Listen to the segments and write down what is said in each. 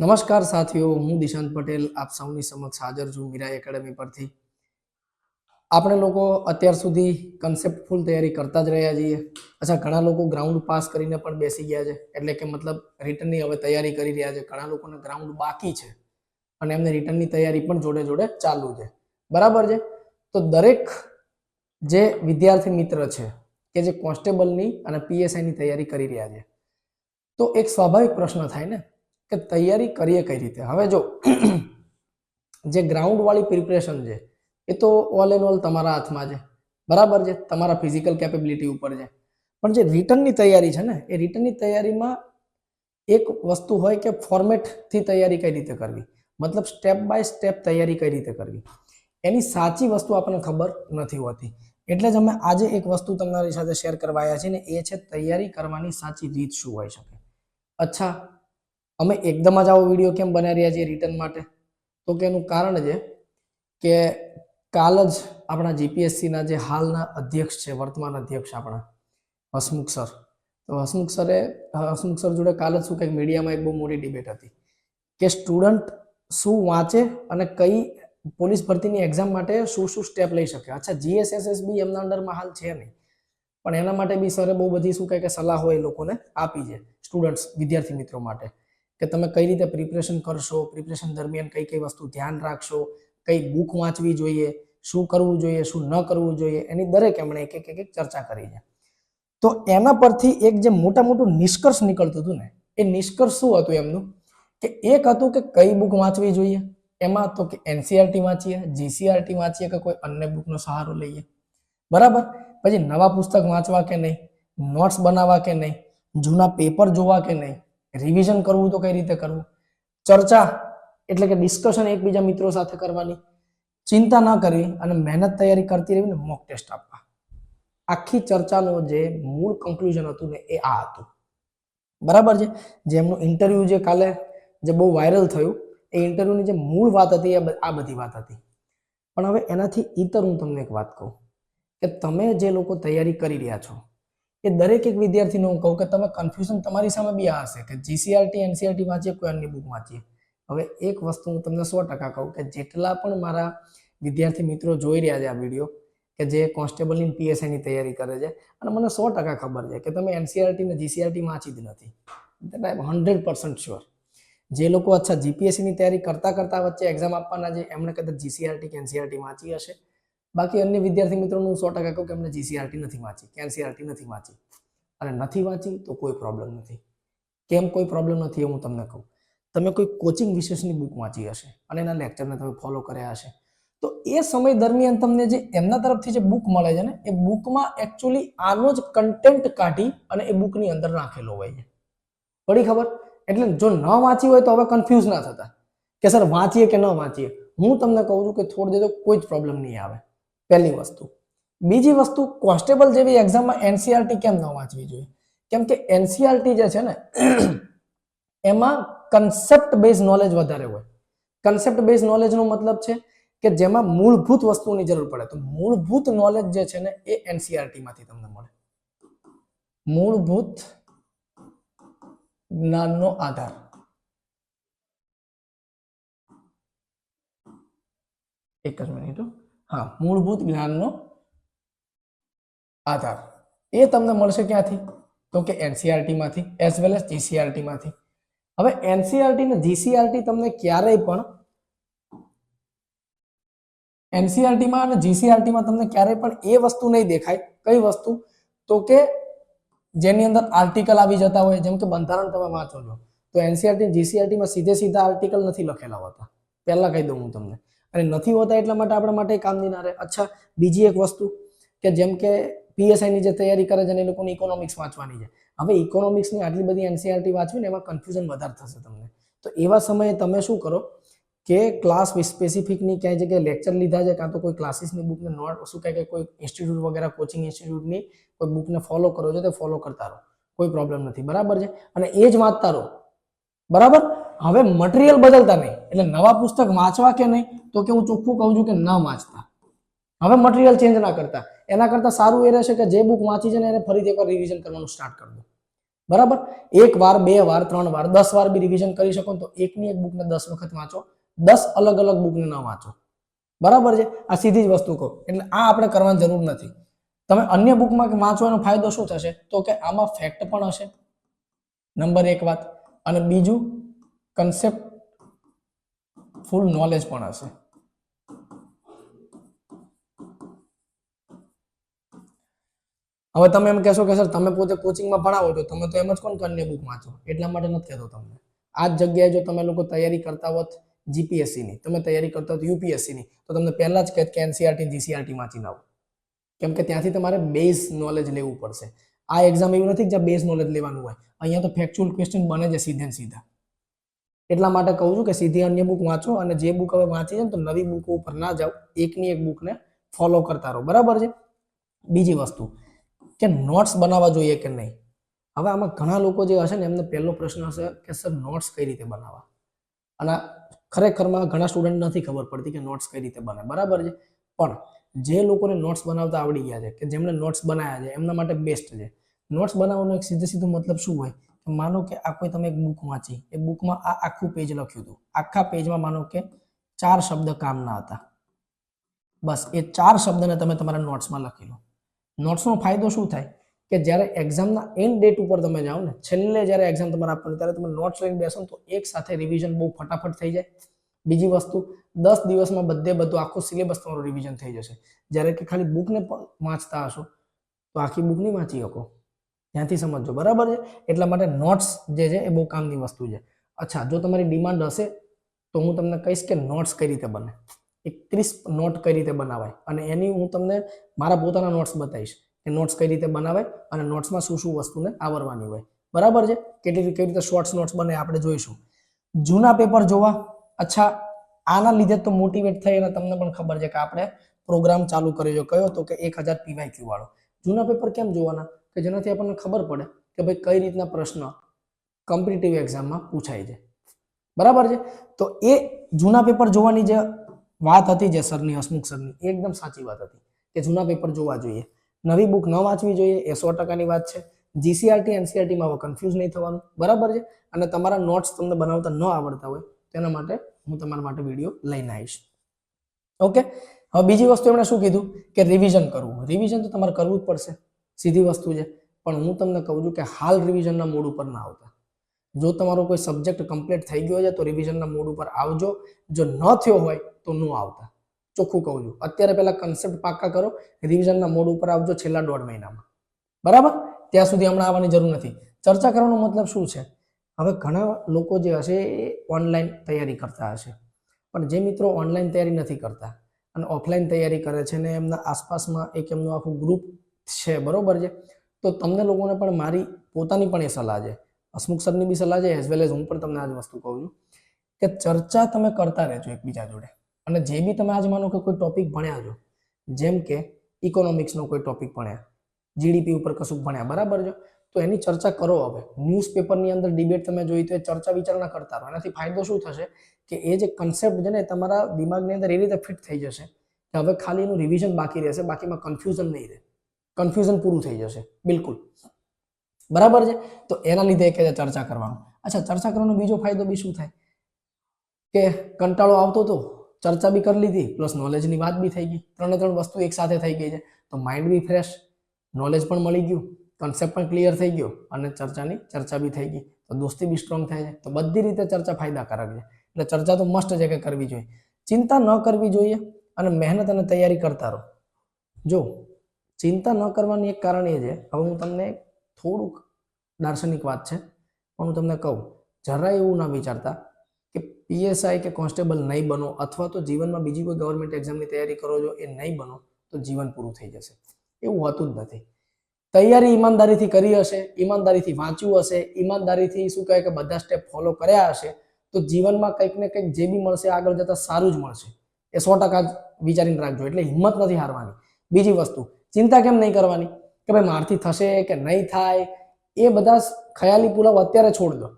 નમસ્કાર સાથીઓ, હું દિશાંત પટેલ. આપ સૌની સમક્ષ હાજર છું મીરા એકેડમી પરથી. આપણે લોકો અત્યાર સુધી કન્સેપ્ટ ફૂલ તૈયારી કરતા જ રહ્યા છીએ. અચ્છા, ઘણા લોકો ગ્રાઉન્ડ પાસ કરીને પણ બેસી ગયા છે. એટલે કે મતલબ રિટર્નની હવે તૈયારી કરી રહ્યા છે. ઘણા લોકોને ગ્રાઉન્ડ બાકી છે. અને એમને રિટર્નની તૈયારી પણ જોડે જોડે ચાલુ છે. બરાબર છે? તો દરેક જે વિદ્યાર્થી મિત્ર છે કે જે કોન્સ્ટેબલની અને પીએસઆઈની તૈયારી કરી રહ્યા છે. તો એક સ્વાભાવિક પ્રશ્ન થાય ને? કે તૈયારી કરીએ કઈ રીતે? હવે જો, જે ગ્રાઉન્ડ વાળી પ્રિપરેશન છે, એ તો ઓલ એન્ડ ઓલ તમારા હાથમાં છે. બરાબર છે? તમારા ફિઝિકલ કેપેબિલિટી ઉપર છે. પણ જે રિટર્નની તૈયારી છે ને, એ રિટર્નની તૈયારીમાં એક વસ્તુ હોય કે ફોર્મેટથી તૈયારી કઈ રીતે કરવી? મતલબ સ્ટેપ બાય સ્ટેપ તૈયારી કઈ રીતે કરવી? એની સાચી વસ્તુ આપણને ખબર નથી હોતી. એટલે જ અમે આજે એક વસ્તુ તમારી સાથે શેર કરવા આવ્યા છીએ ને, એ છે તૈયારી કરવાની સાચી રીત શું હોઈ શકે? અચ્છા અમે એકદમ જ આવો વીડિયો કેમ બનાવી રહ્યા છીએ રિટર્ન માટે? તો કે એનું કારણ છે કે કાલ જ આપણા જીપીએસસીના જે હાલના અધ્યક્ષ છે, વર્તમાન અધ્યક્ષ આપણા, હસમુખ સર. તો હસમુખ સરે, હસમુખ સર જોડે કાલ જ શું કંઈક મીડિયામાં એક બહુ મોટી ડિબેટ હતી કે સ્ટુડન્ટ શું વાંચે અને કઈ પોલીસ ભરતીની એક્ઝામ માટે શું શું સ્ટેપ લઈ શકે. અચ્છા જીએસએસએસબી એમના અંડરમાં હાલ છે નહીં. પણ એના માટે બી સરે બહુ બધી શું કહે કે સલાહો એ લોકોને આપી છે સ્ટુડન્ટ્સ વિદ્યાર્થી મિત્રો માટે. કે તમે કઈ રીતે પ્રિપરેશન કરશો? પ્રિપરેશન દરમિયાન કઈ કઈ વસ્તુ ધ્યાન રાખશો? કઈ બુક વાંચવી જોઈએ? શું કરવું જોઈએ? શું ન કરવું જોઈએ? એની દરેક એમણે એક એક એક ચર્ચા કરી છે. તો એના પરથી એક જે મોટા મોટું નિષ્કર્ષ નીકળતું હતું ને, એ નિષ્કર્ષ શું હતું એમનું? કે એક હતું કે કઈ બુક વાંચવી જોઈએ? એમાં તો કે એનસીઆરટી વાંચીએ જીસીઆરટી વાંચીએ કે કોઈ અન્ય બુકનો સહારો લઈએ? બરાબર? પછી નવા પુસ્તક વાંચવા કે નહીં? નોટ્સ બનાવવા કે નહીં? જૂના પેપર જોવા કે નહીં? રિવિઝન કરવું તો કઈ રીતે કરવું? ચર્ચા એટલે કે ડિસ્કશન એકબીજા મિત્રો સાથે કરવાની. ચિંતા ન કરવી અને મહેનત તૈયારી કરતી રહેવી ને મોક ટેસ્ટ આપવા. આખી ચર્ચાનો જે મૂળ કન્ક્લુઝન હતું ને એ આ હતું. બરાબર છે? જેમનું ઇન્ટરવ્યુ જે કાલે જે બહુ વાયરલ થયું, એ ઇન્ટરવ્યુની જે મૂળ વાત હતી એ આ બધી વાત હતી. પણ હવે એનાથી ઈતર હું તમને એક વાત કહું કે તમે જે લોકો તૈયારી કરી રહ્યા છો એ દરેક એક વિદ્યાર્થીને હું કહું કે તમે કન્ફ્યુઝન તમારી સામે બી આ હશે કે જીસીઆરટી એનસીઆરટી વાંચીએ કોઈ અન્ય બુક વાંચીએ. હવે એક વસ્તુ હું તમને સો ટકા કહું કે જેટલા પણ મારા વિદ્યાર્થી મિત્રો જોઈ રહ્યા છે આ વીડિયો કે જે કોન્સ્ટેબલની પીએસઆઈની તૈયારી કરે છે અને મને સો ટકા ખબર છે કે તમે એનસીઆરટી ને જીસીઆરટી વાંચી જ નથી. That I hundred percent sure જે લોકો અચ્છા જીપીએસસીની તૈયારી કરતા કરતા વચ્ચે એક્ઝામ આપવાના છે, એમણે કદાચ જીસીઆરટી કે એનસીઆરટી વાંચી હશે. બાકી અન્ય વિદ્યાર્થી મિત્રોનું સો ટકા કહું કે એમને જીસીઆરટી નથી વાંચી, કે એનસીઆરટી નથી વાંચી. અને નથી વાંચી તો કોઈ પ્રોબ્લેમ નથી. કેમ કોઈ પ્રોબ્લેમ નથી એ હું તમને કહું. તમે કોઈ કોચિંગ વિશેષની બુક વાંચી હશે અને એના લેક્ચરને તમે ફોલો કર્યા હશે, તો એ સમય દરમિયાન તમને જે એમના તરફથી જે બુક મળે છે ને, એ બુકમાં એકચ્યુઅલી આનો જ કન્ટેન્ટ કાઢી અને એ બુકની અંદર રાખેલો હોય છે. પડી ખબર? એટલે જો ન વાંચી હોય તો હવે કન્ફ્યુઝ ના થતા. કે સર વાંચીએ કે ન વાંચીએ? હું તમને કહું છું કે થોડી દે તો કોઈ જ પ્રોબ્લેમ નહીં આવે. પહેલી વસ્તુ. બીજી વસ્તુ, કોન્સ્ટેબલ જેવી એક્ઝામમાં એનસીઆરટી કેમ ન વાંચવી જોઈએ? કેમ કે એનસીઆરટી જે છે ને, એમાં કન્સેપ્ટ બેઝ નોલેજ વધારે હોય. કન્સેપ્ટ બેઝ નોલેજનો મતલબ છે કે જેમાં મૂળભૂત વસ્તુની જરૂર પડે. તો મૂળભૂત નોલેજ જે છે ને, એ એનસીઆરટી માંથી તમને મળે. મૂળભૂત જ્ઞાનનો આધાર. એક જ મિનિટ હો. મૂળભૂત જ્ઞાનનો આધાર. એ તમને મળશે ક્યાંથી? તો કે એનસીઆરટીમાંથી એઝ વેલ એઝ જીસીઆરટીમાંથી હવે એનસીઆરટી ને જીસીઆરટી તમને ક્યારેય પણ એનસીઆરટીમાં અને જીસીઆરટીમાં તમને ક્યારેય પણ એ વસ્તુ નહીં દેખાય. કઈ વસ્તુ? તો કે જેની અંદર આર્ટિકલ આવી જતા હોય, જેમ કે બંધારણ તમે વાંચો છો. તો એનસીઆરટી જીસીઆરટીમાં સીધે સીધા આર્ટિકલ નથી લખેલા હોતા. પહેલા કહી દઉં હું તમને. અને નથી હોતા એટલા માટે આપણા માટે કામની ના રહે. અચ્છા, બીજી એક વસ્તુ કે જેમ કે પીએસઆઈની જે તૈયારી કરે છે એ લોકોને ઇકોનોમિક્સ વાંચવાની છે. હવે ઇકોનોમિક્સની આટલી બધી એનસીઆરટી વાંચવી ને એમાં કન્ફ્યુઝન વધારે થશે તમને. તો એવા સમયે તમે શું કરો કે ક્લાસ સ્પેસિફિકની ક્યાંય જગ્યાએ લેક્ચર લીધા છે, કાં તો કોઈ ક્લાસીસની બુકને નોટ શું કહે કે કોઈ ઇન્સ્ટિટ્યૂટ વગેરે કોચિંગ ઇન્સ્ટિટ્યૂટની કોઈ બુકને ફોલો કરો છો તે ફોલો કરતા રહો. કોઈ પ્રોબ્લેમ નથી. બરાબર છે? અને એ જ વાંચતા રહો. બરાબર? હવે મટીરિયલ બદલતા નહીં. એટલે નવા પુસ્તક વાંચવા કે નહીં, તો કે હું ચોખ્ખું કહું છું કે ન વાંચતા. હવે મટીરિયલ ચેન્જ ના કરતા. એના કરતાં સારું એ રહેશે કે જે બુક વાંચી છે ને એને ફરીથી એકવાર રિવિઝન કરવાનું સ્ટાર્ટ કરી દો. બરાબર? એક વાર, બે વાર, ત્રણ વાર, દસ વાર બી રિવિઝન કરી શકો તો એકની એક બુકને દસ વખત વાંચો. દસ અલગ અલગ બુકને ન વાંચો. બરાબર છે? આ સીધી જ વસ્તુ કહો. એટલે આ આપણે કરવાની જરૂર નથી. તમે અન્ય બુકમાં વાંચવાનો ફાયદો શું થશે? તો કે આમાં ફેક્ટ પણ હશે. નંબર એક વાત. અને બીજું કન્સેપ્ટ ફૂલ નોલેજ પણ હશે. હવે તમે એમ કહેશો કે, સર, તમે પોતે કોચિંગમાં ભણાવો છો, તમે તો એમ જ કોણ કન્ય બુક વાંચો? એટલા માટે નથી કહેતો તમને. આ જ જગ્યાએ જો તમે લોકો તૈયારી કરતા હોત જીપીએસસીની તમે તૈયારી કરતા હોત યુપીએસસીની તો તમને પહેલાં જ કહેત કે એનસીઆરટી જીસીઆરટી વાંચી લાવો કેમ કે ત્યાંથી તમારે બેઝ નોલેજ લેવું પડશે. આ એક્ઝામ એવું નથી જ્યાં બેઝ નોલેજ લેવાનું હોય. અહીંયા તો ફેક્ચ્યુઅલ ક્વેશ્ચન બને છે સીધે સીધા. એટલા માટે કહું છું કે સીધી અન્ય બુક વાંચો અને જે બુક હવે વાંચી છે ને તો નવી બુક ઉપર ના જાઓ. એકની એક બુકને ફોલો કરતા રહો. બરાબર છે? બીજી વસ્તુ કે નોટ્સ બનાવવા જોઈએ કે નહીં? હવે આમાં ઘણા લોકો જે હશે ને, એમને પહેલો પ્રશ્ન હશે કે સર નોટ્સ કઈ રીતે બનાવવા? અને ખરેખરમાં ઘણા સ્ટુડન્ટ નથી ખબર પડતી કે નોટ્સ કઈ રીતે બને. બરાબર છે? પણ જે લોકોને નોટ્સ બનાવતા આવડી ગયા છે કે જેમણે નોટ્સ બનાવ્યા છે, એમના માટે બેસ્ટ છે. નોટ્સ બનાવવાનો એક સીધે સીધો મતલબ શું હોય? માનો કે આ કોઈ તમે એક બુક વાંચી એ બુકમાં આ આખું પેજ લખ્યું હતું. આખા પેજમાં માનો કે ચાર શબ્દ કામના હતા. બસ, એ ચાર શબ્દને તમે તમારા નોટ્સમાં લખી લો. નોટ્સનો ફાયદો શું થાય? કે જ્યારે એક્ઝામના એન્ડ ડેટ ઉપર તમે જાઓ ને, છેલ્લે જ્યારે એક્ઝામ તમારે આપવાની, ત્યારે તમે નોટ્સ લઈને બેસો તો એક સાથે રિવિઝન બહુ ફટાફટ થઈ જાય. બીજી વસ્તુ, દસ દિવસમાં બધે બધું આખું સિલેબસ તમારું રિવિઝન થઈ જશે. જ્યારે કે ખાલી બુકને પણ વાંચતા હશો, તો આખી બુક નહીં વાંચી શકો. ત્યાંથી સમજો બરાબર છે? એટલા માટે નોટ્સ જે છે એ બહુ કામની વસ્તુ છે. અચ્છા, જો તમારી ડિમાન્ડ હશે, તો હું તમને કહીશ કે નોટ્સ કઈ રીતે બને? એક ક્રિસ્પ નોટ કઈ રીતે બનાવાય? અને એની હું તમને મારા પોતાના નોટ્સ બતાવીશ કે નોટ્સ કઈ રીતે બનાવાય અને નોટ્સમાં શું શું વસ્તુને આવરવાની હોય. બરાબર છે? કેટલી કઈ રીતે શોર્ટ્સ નોટ્સ બને આપણે જોઈશું. જૂના પેપર જોવા. અચ્છા, આના લીધે તો મોટિવેટ થઈ અને તમને પણ ખબર છે કે આપણે પ્રોગ્રામ ચાલુ કર્યો કયો? તો કે એક હજાર પીવાય વાળો. જૂના પેપર કેમ જોવાના? કે જેનાથી આપણને ખબર પડે કે ભાઈ કઈ રીતના પ્રશ્ન કોમ્પિટિટિવ એક્ઝામમાં પૂછાય છે. બરાબર છે? તો એ જૂના પેપર જોવાની જે વાત હતી જે સરની, હસમુખ સરની એકદમ સાચી વાત હતી કે જૂના પેપર જોવા જોઈએ. નવી બુક ન વાંચવી જોઈએ, એ સો ટકાની વાત છે. જીસીઆરટી એનસીઆરટીમાં કન્ફ્યુઝ નહીં થવાનું. બરાબર છે? અને તમારા નોટ્સ તમને બનાવતા ન આવડતા હોય, તેના માટે હું તમારા માટે વીડિયો લઈને આવીશ. ઓકે હવે બીજી વસ્તુ એમણે શું કીધું? કે રિવિઝન કરવું. રિવિઝન તો તમારે કરવું જ પડશે. સીધી વસ્તુ છે. પણ હું તમને કહું છું કે હાલ રિવિઝનના મૂડ ઉપર ના આવતા. જો તમારો કોઈ સબ્જેક્ટ કમ્પ્લીટ થઈ ગયો છે તો રિવિઝનના મૂડ ઉપર આવજો. જો ન થયો હોય તો ન આવતા. ચોખ્ખું કહું છું. અત્યારે પહેલા કન્સેપ્ટ પાક્કા કરો. રિવિઝનના મોડ ઉપર આવજો છેલ્લા દોઢ મહિનામાં. બરાબર? ત્યાં સુધી હમણાં આવવાની જરૂર નથી. ચર્ચા કરવાનો મતલબ શું છે? હવે ઘણા લોકો જે હશે એ ઓનલાઈન તૈયારી કરતા હશે. પણ જે મિત્રો ઓનલાઈન તૈયારી નથી કરતા અને ઓફલાઈન તૈયારી કરે છે ને એમના આસપાસમાં એક એમનું આખું ગ્રુપ છે, બરોબર છે? તો તમને લોકોને પણ મારી પોતાની પણ એ સલાહ છે. હસમુખ સરની બી સલાહ છે એઝ વેલ એઝ હું પણ તમને આજ વસ્તુ કહું છું કે ચર્ચા તમે કરતા રહેજો એકબીજા જોડે. અને જે બી તમે આજ માનો કે કોઈ ટોપિક ભણ્યા છો, જેમ કે ઇકોનોમિક્સનો કોઈ ટોપિક ભણ્યા જીડીપી ઉપર કશું ભણ્યા, બરાબર છે? તો એની ચર્ચા કરો હવે. ન્યૂઝપેપરની અંદર ડિબેટ તમે જોઈ તો એ ચર્ચા વિચારણા કરતા રહો. એનાથી ફાયદો શું થશે? કે એ જે કન્સેપ્ટ છે ને તમારા દિમાગની અંદર એ રીતે ફિટ થઈ જશે કે હવે ખાલી એનું રિવિઝન બાકી રહેશે, બાકીમાં કન્ફ્યુઝન નહીં રહે. કન્ફ્યુઝન પૂરું થઈ જશે. બિલકુલ. બરાબર છે? તો એના લીધે કે ચર્ચા કરવાનું. અચ્છા, ચર્ચા કરવાનો બીજો ફાયદો બી શું થાય? કે કંટાળો આવતો હતો ચર્ચા બી કરી લીધી, પ્લસ નોલેજની વાત બી થઈ ગઈ. ત્રણે ત્રણ વસ્તુ એક સાથે થઈ ગઈ છે. તો માઇન્ડ બી ફ્રેશ નોલેજ પણ મળી ગયું કન્સેપ્ટ પણ ક્લિયર થઈ ગયો અને ચર્ચાની ચર્ચા બી થઈ ગઈ. તો દોસ્તી બી સ્ટ્રોંગ થાય છે. તો બધી રીતે ચર્ચા ફાયદાકારક છે. એટલે ચર્ચા તો મસ્ટ છે કે કરવી જોઈએ. ચિંતા ન કરવી જોઈએ અને મહેનત અને તૈયારી કરતા રહો. જો ચિંતા ન કરવાની એક કારણ એ છે. હવે હું તમને થોડુંક દાર્શનિક વાત છે, પણ હું તમને કહું જરા એવું ના વિચારતા કે પીએસઆઈ કે કોન્સ્ટેબલ નહીં બનો અથવા તો જીવનમાં બીજી કોઈ ગવર્મેન્ટ એક્ઝામની તૈયારી કરો છો એ નહીં બનો તો જીવન પૂરું થઈ જશે. એવું હોતું જ નથી. તૈયારી ઈમાનદારીથી કરી હશે, ઈમાનદારીથી વાંચ્યું હશે, ઈમાનદારીથી શું કહે કે બધા સ્ટેપ ફોલો કર્યા હશે, તો જીવનમાં કંઈક ને કંઈક જે બી મળશે આગળ જતાં સારું જ મળશે. એ સો ટકા જ વિચારીને રાખજો, એટલે હિંમત નથી હારવાની. બીજી વસ્તુ ચિંતા કેમ નહીં કરવાની? કે ભાઈ મારથી થશે કે નહીં થાય? એ બધા ખયાલી પુલાવ અત્યારે છોડ દો.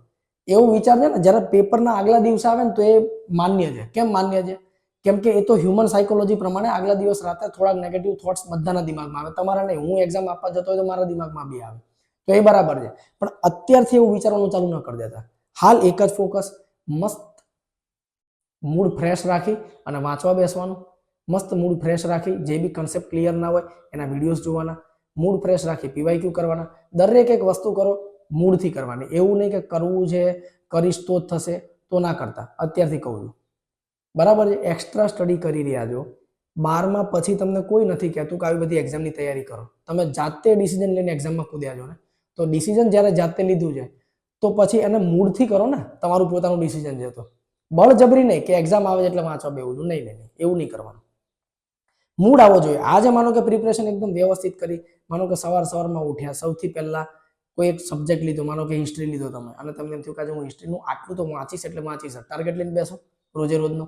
એવું વિચારજે ને, જ્યારે પેપરના આગલા દિવસ આવે ને તો એ માન્ય છે. કેમ માન્ય છે? કેમ કે એ તો હ્યુમન સાયકોલોજી પ્રમાણે આગલા દિવસ રાતે થોડાક નેગેટિવ થોટ્સ બધાના દિમાગમાં આવે. તમારા નહીં, હું એક્ઝામ આપવા જતો હોય તો મારા દિમાગમાં બી આવે. તો એ બરાબર છે. પણ અત્યારથી એવું વિચારવાનું ચાલુ ન કરી દેતા. હાલ એક જ ફોકસ મસ્ત મૂડ ફ્રેશ રાખી અને વાંચવા બેસવાનું. મસ્ત મૂડ ફ્રેશ રાખી જે બી કન્સેપ્ટ ક્લિયર ના હોય એના વિડીયોઝ જોવાના મૂડ ફ્રેશ રાખી પીવાયક્યુ કરવાના? દરેક એક વસ્તુ કરો મૂળથી કરવાની. એવું નહીં કે કરવું છે કરીશ તો જ થશે તો ના કરતા. અત્યારથી કહું છું. બરાબર છે? એક્સ્ટ્રા સ્ટડી કરી રહ્યા છો. બારમાં પછી તમને કોઈ નથી કહેતું કે આવી બધી એક્ઝામની તૈયારી કરો. તમે જાતે ડિસિઝન લઈને એક્ઝામમાં કૂદ્યા છો ને? તો ડિસિઝન જ્યારે જાતે લીધું છે તો પછી એને મૂડથી કરો ને. તમારું પોતાનું ડિસિઝન છે તો. બળજબરી નહીં કે એક્ઝામ આવે એટલે વાંચવા બેવું નહીં નહીં, એવું નહીં કરવાનું. મૂડ આવવો જોઈએ. આજે માનો કે પ્રિપરેશન એકદમ વ્યવસ્થિત કરી, માનો કે સવાર સવારમાં ઉઠ્યા. સૌથી પહેલા કોઈ એક સબ્જેક્ટ લીધો, માનો કે હિસ્ટ્રી લીધો તમે. અને તમને એમ થયું કે આજે હું હિસ્ટ્રીનું આટલું તો વાંચીશ એટલે વાંચીશ ટાર્ગેટ લઈને બેસો રોજે રોજનો.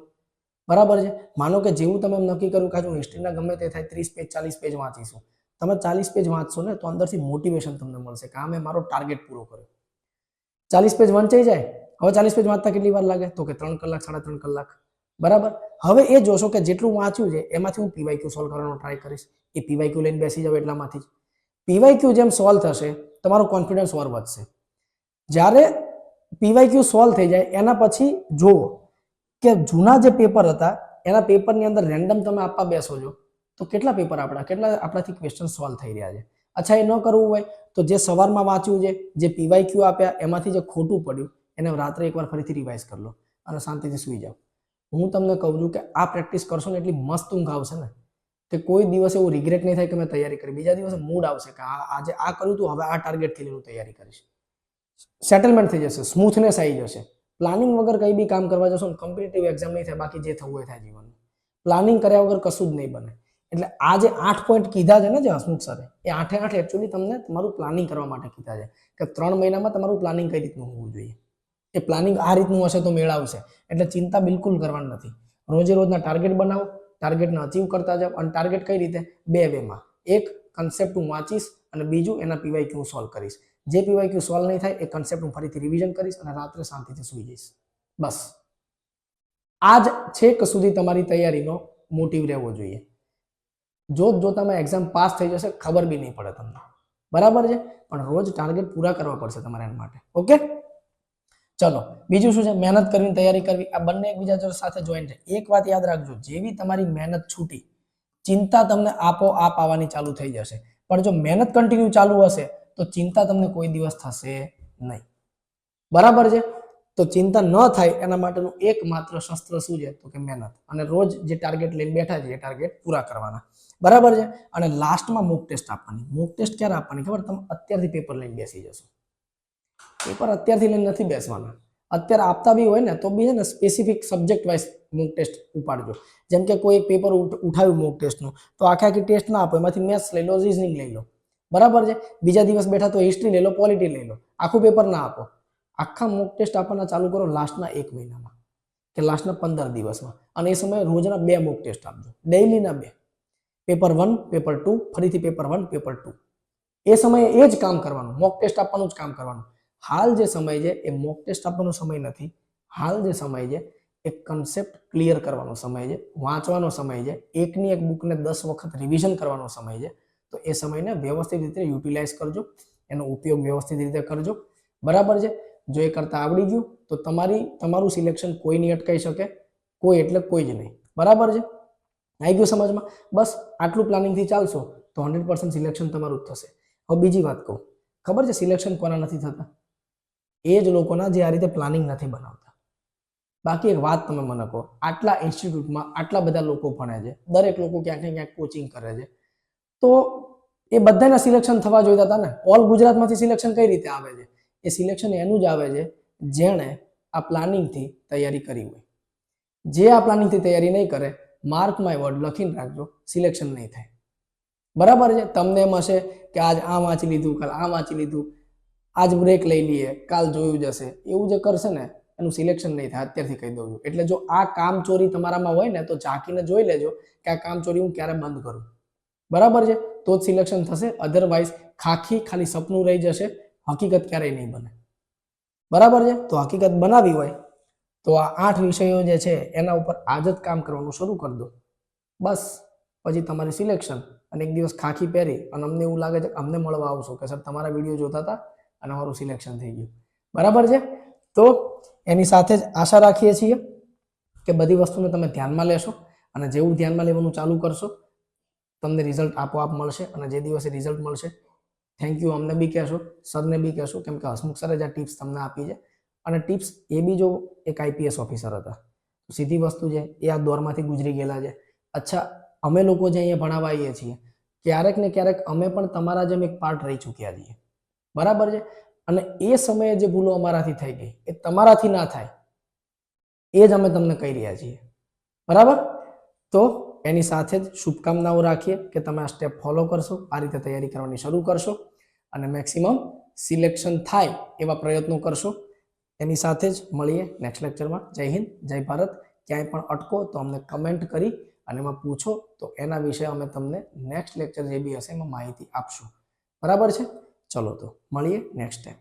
બરાબર છે? માનો કે જેવું તમે એમ નક્કી કર્યું કે આજે હું હિસ્ટ્રીના ગમે તે થાય ત્રીસ પેજ ચાલીસ પેજ વાંચીશું. તમે ચાલીસ પેજ વાંચશો ને તો અંદરથી મોટિવેશન તમને મળશે કે આ મેં મારો ટાર્ગેટ પૂરો કર્યો. ચાલીસ પેજ વંચાઈ જાય? હવે ચાલીસ પેજ વાંચતા કેટલી વાર લાગે? તો કે ત્રણ કલાક, સાડા ત્રણ કલાક. બરાબર? હવે એ જોશો કે જેટલું વાંચ્યું છે, એમાંથી હું પીવાયક્યુ સોલ્વ કરવાનો ટ્રાય કરીશ. એ પીવાયક્યુ લઈને બેસી જાવ એટલામાંથી જ. પીવાયક્યુ જેમ સોલ્વ થશે, તમારો કોન્ફિડન્સ ઓર વધશે. જ્યારે પીવાયક્યુ સોલ્વ થઈ જાય, એના પછી જુઓ કે જૂના જે પેપર હતા, એના પેપરની અંદર રેન્ડમ તમે આપવા બેસો છો, તો કેટલા પેપર આપણા, કેટલા આપણાથી ક્વેશ્ચન સોલ્વ થઈ રહ્યા છે? અચ્છા, એ ન કરવું હોય, તો જે સવારમાં વાંચ્યું છે, જે પીવાયક્યુ આપ્યા, એમાંથી જે ખોટું પડ્યું, એને રાત્રે એકવાર ફરીથી રિવાઇઝ કરી લો અને શાંતિથી સૂઈ જાઓ. હું તમને કહું છું કે આ પ્રેક્ટિસ કરશો ને એટલી મસ્ત ઊંઘ આવશે ને, કે કોઈ દિવસ એવું રિગ્રેટ નહીં થાય કે મેં તૈયારી કરી. બીજા દિવસે મૂડ આવશે કે આ આજે આ કર્યું તું, હવે આ ટાર્ગેટથી હું તૈયારી કરીશ. સેટલમેન્ટ થઈ જશે સ્મૂથનેસ આવી જશે. પ્લાનિંગ વગર કંઈ બી કામ કરવા જશો ને કોમ્પિટેટિવ એક્ઝામ નહીં થાય, બાકી જે થવું હોય થાય જીવનમાં. પ્લાનિંગ કર્યા વગર કશું જ નહીં બને. એટલે આ જે આઠ પોઈન્ટ કીધા છે ને જે હસમુખ સરે એ આઠે આઠ એકચ્યુઅલી તમને તમારું પ્લાનિંગ કરવા માટે કીધા છે, કે ત્રણ મહિનામાં તમારું પ્લાનિંગ કઈ રીતનું હોવું જોઈએ. એ પ્લાનિંગ આ રીતનું હશે તો મેળવશે એટલે ચિંતા બિલકુલ કરવાની નથી. રોજે રોજના ટાર્ગેટ બનાવો ટાર્ગેટને અચીવ કરતા જાઓ અને ટાર્ગેટ કઈ રીતે? બે વેમાં. એક કન્સેપ્ટ હું વાંચીશ અને બીજું એના પીવાયક્યુ હું સોલ્વ કરીશ. જે પીવાયક્યુ સોલ્વ નહીં થાય એ કન્સેપ્ટ હું ફરીથી રિવિઝન કરીશ અને રાત્રે શાંતિથી સૂઈ જઈશ. બસ. આ જ છેક સુધી તમારી તૈયારીનો મોટિવ રહેવો જોઈએ. જો જો તમે એક્ઝામ પાસ થઈ જશે, ખબર બી નહીં પડે તમને. બરાબર છે? પણ રોજ ટાર્ગેટ પૂરા કરવા પડશે તમારે એના માટે. ઓકે ચલો, બીજું શું છે? મહેનત કરીને તૈયારી કરવી. આ બંને એકબીજા સાથે જોઈન્ટ છે એક વાત યાદ રાખજો, જેવી તમારી મહેનત છૂટી, ચિંતા તમને આપો આપ આવવાની ચાલુ થઈ જશે. પણ જો મહેનત કન્ટિન્યુ ચાલુ હશે, તો ચિંતા તમને કોઈ દિવસ થશે નહીં. બરાબર છે? તો ચિંતા ન થાય એના માટેનું એકમાત્ર શસ્ત્ર શું છે? તો કે મહેનત. અને રોજ જે ટાર્ગેટ લઈને બેઠા છે, એ ટાર્ગેટ પૂરા કરવાના. બરાબર છે? અને લાસ્ટમાં મોક ટેસ્ટ આપવાની. મોક ટેસ્ટ ક્યારે આપવાની? ખબર? તમે અત્યારથી પેપર લઈને બેસી જશો. પેપર અત્યારથી લઈને નથી બેસવાના. અત્યારે આપતા બી હોય ને, તો બી છે ને specific subject wise mock test ઉપાડજો. જેમ કે કોઈ એક પેપર ઉઠાવ્યું મોક ટેસ્ટનું તો આખે આખી ટેસ્ટ ના આપો, એમાંથી મેથ્સ લઈ લો રિઝનિંગ લઈ લો. બરાબર છે? બીજા દિવસ બેઠા તો હિસ્ટ્રી લઈ લો પોલિટી લઈ લો. આખું પેપર ના આપો. આખા મોક ટેસ્ટ આપવાના ચાલુ કરો લાસ્ટના એક મહિનામાં કે લાસ્ટના પંદર દિવસમાં. અને એ સમયે રોજના બે મોક ટેસ્ટ આપજો. ડેઇલીના બે. પેપર વન પેપર ટુ ફરીથી પેપર વન પેપર ટુ એ સમયે એ જ કામ કરવાનું. મોક ટેસ્ટ આપવાનું જ કામ કરવાનું. હાલ જે સમય છે એ મોક ટેસ્ટ આપવાનો સમય નથી. હાલ જે સમય છે એ કન્સેપ્ટ ક્લિયર કરવાનો સમય છે. વાંચવાનો સમય છે. એકની એક બુકને દસ વખત રિવિઝન કરવાનો સમય છે. તો એ સમયને વ્યવસ્થિત રીતે યુટિલાઇઝ કરજો. એનો ઉપયોગ વ્યવસ્થિત રીતે કરજો. બરાબર છે? જો એ કરતાં આવડી ગયું, તો તમારી, તમારું સિલેક્શન કોઈ નહીં અટકાઈ શકે. કોઈ એટલે કોઈ જ નહીં. બરાબર છે? આવી ગયું સમજમાં? બસ આટલું પ્લાનિંગથી ચાલશો તો હંડ્રેડ પર્સન્ટ સિલેક્શન તમારું જ થશે. હવે બીજી વાત કહું. ખબર છે સિલેક્શન કોના નથી થતા? એ જ લોકોના જે આ રીતે પ્લાનિંગ નથી બનાવતા. બાકી એક વાત તમે મને કહો, આટલા ઇન્સ્ટિટ્યૂટમાં આટલા બધા લોકો ભણે છે, દરેક લોકો ક્યાંક ને ક્યાંક કોચિંગ કરે છે. તો એ બધાના સિલેક્શન થવા જોઈતા હતા ને? ઓલ ગુજરાતમાંથી સિલેક્શન કઈ રીતે આવે છે? એ સિલેક્શન એનું જ આવે છે, જેણે આ પ્લાનિંગથી તૈયારી કરી હોય. જે આ પ્લાનિંગથી તૈયારી નહીં કરે માર્ક માય વર્ડ લખીને રાખજો સિલેક્શન નહીં થાય. બરાબર છે? તમને એમ હશે કે આજ આ વાંચી લીધું, કાલ આ વાંચી લીધું. આજ બ્રેક લઈ લઈએ, કાલ જોયું જશે. એવું જે કરશે ને, એનું સિલેક્શન નહીં થાય, અત્યારથી કહી દઉં છું. એટલે જો આ કામચોરી તમારામાં હોય ને, તો ઝાંકીને જોઈ લેજો કે આ કામચોરી હું ક્યારે બંધ કરું. બરાબર છે? તો જ સિલેક્શન થશે. અધરવાઇઝ ખાખી ખાલી સપનું રહી જશે. હકીકત ક્યારેય નહીં બને. બરાબર છે? તો હકીકત બનાવી હોય. તો આ આઠ વિષયો જે છે, એના ઉપર આજ જ કામ કરવાનું શરૂ કરી દો. બસ. પછી તમારી સિલેક્શન અને એક દિવસ ખાખી પહેરી અને અમને એવું લાગે છે અમને મળવા આવશો. કે, સર, તમારા વીડિયો જોતા હતા? અને અમારું સિલેક્શન થઈ ગયું. બરાબર છે? તો એની સાથે જ આશા રાખીએ છીએ કે બધી વસ્તુને તમે ધ્યાનમાં લેશો અને જેવું ધ્યાનમાં લેવાનું ચાલુ કરશો, તમને રિઝલ્ટ આપોઆપ મળશે અને જે દિવસે રિઝલ્ટ મળશે થેન્ક યુ અમને બી કહેશો, સરને બી કહેશો, કેમ કે હસમુખ સરે જ આ ટિપ્સ તમને આપી છે. અને ટિપ્સ એ બી જો એક આઈપીએસ ઓફિસર હતા. સીધી વસ્તુ છે, એ આ દોરમાંથી ગુજરી ગયેલા છે. અચ્છા, અમે લોકો જે અહીંયા ભણાવાઈએ છીએ, ક્યારેક ને ક્યારેક અમે પણ તમારા જેમ એક પાર્ટ રહી ચૂક્યા છીએ. બરાબર છે? અને એ સમયે જે ભૂલો અમારાથી થઈ ગઈ, એ તમારાથી ના થાય, એ જ અમે તમને કહી રહ્યા છીએ. બરાબર? તો એની સાથે જ શુભકામનાઓ રાખીએ કે તમે આ સ્ટેપ ફોલો કરશો, આ રીતે તૈયારી કરવાની શરૂ કરશો અને મેક્સિમમ સિલેક્શન થાય એવા પ્રયત્નો કરશો. એની સાથે જ મળીએ નેક્સ્ટ લેક્ચરમાં જય હિન્દ, જય ભારત. ક્યાંય પણ અટકો તો અમને કમેન્ટ કરી અને એમાં પૂછો તો એના વિશે અમે તમને નેક્સ્ટ લેક્ચર જે બી હશે એમાં માહિતી આપશું. બરાબર છે? ચલો તો મળીએ નેક્સ્ટ ટાઈમ